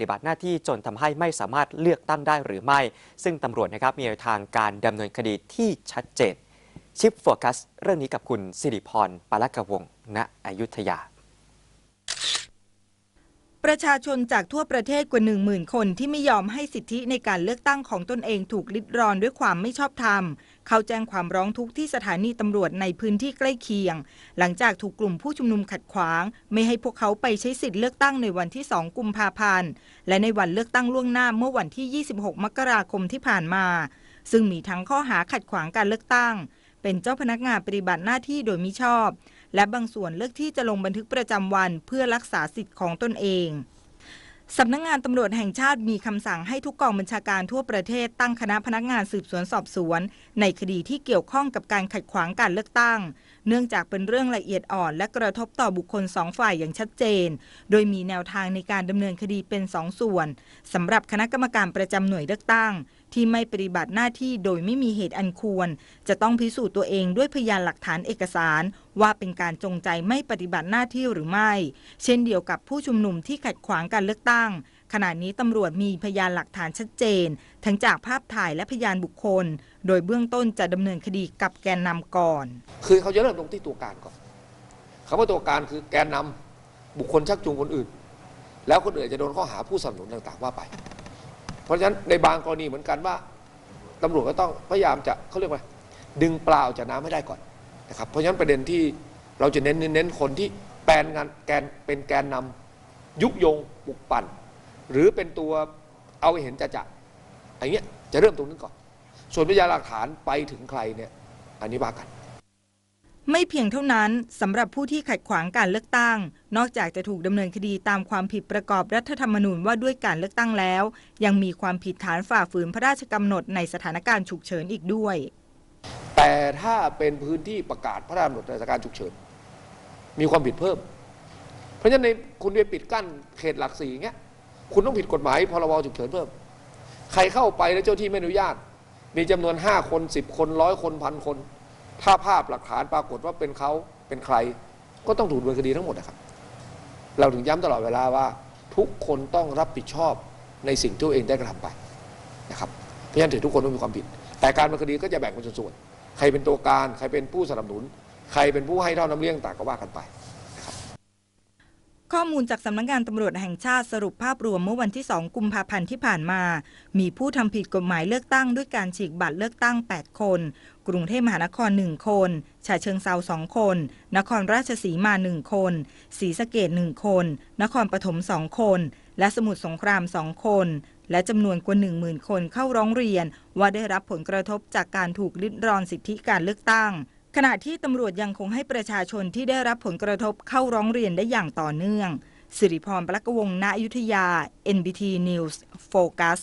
ฏิบัติหน้าที่จนทำให้ไม่สามารถเลือกตั้งได้หรือไม่ ซึ่งตำรวจนะครับมีทางการดำเนินคดีที่ชัดเจน ชิปโฟกัส เรื่องนี้กับคุณสิริพรปาลกวงณอยุธยา ประชาชนจากทั่วประเทศกว่า 1 0,000 คนที่ไม่ยอมให้สิทธิในการเลือกตั้งของตนเองถูกลิดรอนด้วยความไม่ชอบธรรม เขาแจ้งความร้องทุกข์ที่สถานีตำรวจในพื้นที่ใกล้เคียง หลังจากถูกกลุ่มผู้ชุมนุมขัดขวาง ไม่ให้พวกเขาไปใช้สิทธิเลือกตั้งในวันที่ 2 กุมภาพันธ์ และในวันเลือกตั้งล่วงหน้าเมื่อวันที่ 26 มกราคมที่ผ่านมา ซึ่งมีทั้งข้อหาขัดขวางการเลือกตั้ง เป็นเจ้าพนักงานปฏิบัติหน้าที่โดยมิชอบ และบางส่วนเลือกที่จะลงบันทึกประจำวันเพื่อรักษาสิทธิ์ของตนเองสำนักงงานตำรวจแห่งชาติมีคำสั่งให้ทุกกองบัญชาการทั่วประเทศตั้งคณะพนักงานสืบสวนสอบสวน ในคดีที่เกี่ยวข้องกับการขัดขวางการเลือกตั้ง เนื่องจากเป็นเรื่องละเอียดอ่อน และกระทบต่อบุคคลสองฝ่ายอย่างชัดเจน โดยมีแนวทางในการดำเนินคดีเป็นสองส่วนสำหรับคณะกรรมการประจำหน่วยเลือกตั้งที่ไม่ปฏิบัติหน้าที่โดยไม่มีเหตุอันควร จะต้องพิสูจน์ตัวเองด้วยพยานหลักฐานเอกสาร ว่าเป็นการจงใจไม่ปฏิบัติหน้าที่หรือไม่ เช่นเดียวกับผู้ชุมนุมที่ขัดขวางการเลือกตั้ง ขณะนี้ตำรวจมีพยานหลักฐานชัดเจน ทั้งจากภาพถ่ายและพยานบุคคล โดยเบื้องต้นจะดำเนินคดีกับแกนนำก่อน คือเขาจะเริ่มตรงที่ตัวการก่อนคำว่าตัวการคือแกนนำบุคคลชักจูงคนอื่น แล้วคนอื่นจะโดนข้อหาผู้สนับสนุนต่างๆว่าไป เพราะฉะนั้นในบางกรณีเหมือนกันว่าตำรวจก็ต้องพยายามจะเขาเรียกว่า ดึงปลาออกจากน้ำให้ได้ก่อนนะครับเพราะฉะนั้นประเด็นที่เราจะเน้นเน้นคนที่แปลนงานแกนเป็นแกนนำยุยงปลุกปั่น หรือเป็นตัวเอาเห็นจะจะอย่างเงี้ยจะเริ่มตรงนั้นก่อน ส่วนพยานหลักฐานไปถึงใครเนี่ยอันนี้ว่ากัน ไม่เพียงเท่านั้นสำหรับผู้ที่ขัดขวางการเลือกตั้ง นอกจากจะถูกดำเนินคดีตามความผิดประกอบรัฐธรรมนูญว่าด้วยการเลือกตั้งแล้ว ยังมีความผิดฐานฝ่าฝืนพระราชกำหนดในสถานการณ์ฉุกเฉินอีกด้วย แต่ถ้าเป็นพื้นที่ประกาศพระราชกำหนดในสถานการณ์ฉุกเฉิน มีความผิดเพิ่ม เพราะฉะนั้นในคุณไปปิดกั้นเขตหลักสี่อย่างเงี้ยคุณต้องผิดกฎหมายพรบฉุกเฉินเพิ่ม ใครเข้าไปแล้วเจ้าที่ไม่อนุญาต มีจำนวน5คน10คนร้อยคนพันคน ถ้าภาพหลักฐานปรากฏว่าเป็นเขาเป็นใคร ก็ต้องถูกดำเนินคดีทั้งหมดนะครับเราถึงย้ำตลอดเวลาว่า ทุกคนต้องรับผิดชอบในสิ่งที่ตัวเองได้กระทำไปนะครับเพราะฉะนั้นถือทุกคนต้องมีความผิด แต่การดำเนินคดีก็จะแบ่งเป็นส่วนๆใครเป็นตัวการ ใครเป็นผู้สนับสนุน ใครเป็นผู้ให้เท่าน้ำเลี้ยงต่างก็ว่ากันไป ข้อมูลจากสำนักงานตำรวจแห่งชาติสรุปภาพรวมเมื่อวันที่ 2 กุมภาพันธ์ที่ผ่านมา มีผู้ทำผิดกฎหมายเลือกตั้งด้วยการฉีกบัตรเลือกตั้ง 8 คน กรุงเทพมหานคร 1 คนฉะเชิงเซา2 คน นครราชสีมา 1 คนศรีสะเกด1 คน นครปฐม 2 คน และสมุทรสงคราม 2 คน และจำนวนกว่า 10,000 คนเข้าร้องเรียน ว่าได้รับผลกระทบจากการถูกลิดรอนสิทธิการเลือกตั้ง ขณะที่ตำรวจยังคงให้ประชาชนที่ได้รับผลกระทบเข้าร้องเรียนได้อย่างต่อเนื่องสิริพรปลักวงณอยุธยา NBT News Focus